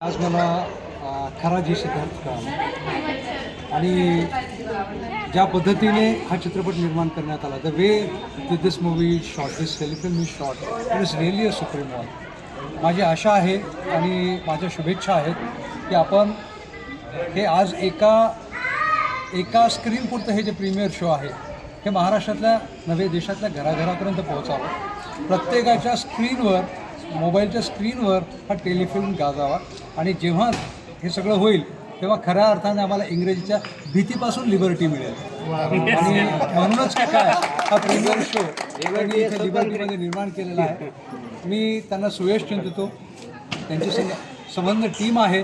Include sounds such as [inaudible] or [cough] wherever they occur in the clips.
आज मला खरा खराजी सिद्धार्थ काम आणि ज्या पद्धतीने हा चित्रपट निर्माण करण्यात आला the way this movie shot this telefilm is shot it is really a supreme wall माझी आशा आहे आणि माझ्या शुभेच्छा आहेत की आपण हे आज एका एका स्क्रीनपुरतं हे जे प्रीमियर शो आहे हे महाराष्ट्रातल्या नव्हे देशातल्या घराघरापर्यंत पोहोचावं. प्रत्येकाच्या स्क्रीनवर मोबाईलच्या स्क्रीनवर हा टेलिफिल्म गाजावा. आणि जेव्हा हे सगळं होईल तेव्हा खऱ्या अर्थाने आम्हाला इंग्रजीच्या भीतीपासून लिबर्टी मिळेल. आणि म्हणूनच काय हा प्रीमियर शो इथे लिबर्टीमध्ये निर्माण केलेला आहे. मी त्यांना सुयश चिंतितो. त्यांची संबंध टीम आहे.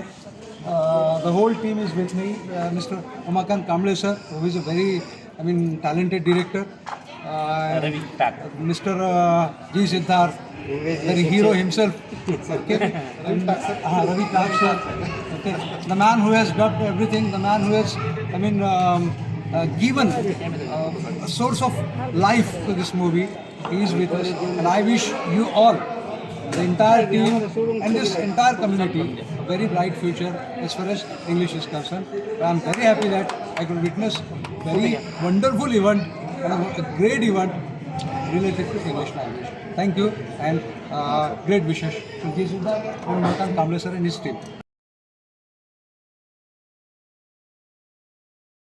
The whole team is with me mister Umakant Kamble sir who is a very I mean talented director mister G Siddharth hero himself. Okay. Uh, [laughs] Ravi sir. Okay. The man who has got everything. The man who has, I mean, um, uh, given uh, a source of life to this movie. He is with us, and I wish you all, the entire team, and this entire community, a very bright future as far as English is concerned. I am very happy that I could witness a very wonderful event a great event related to English language. Thank you and uh, great wishes to Jisuda and Makan Kamble sir and his team.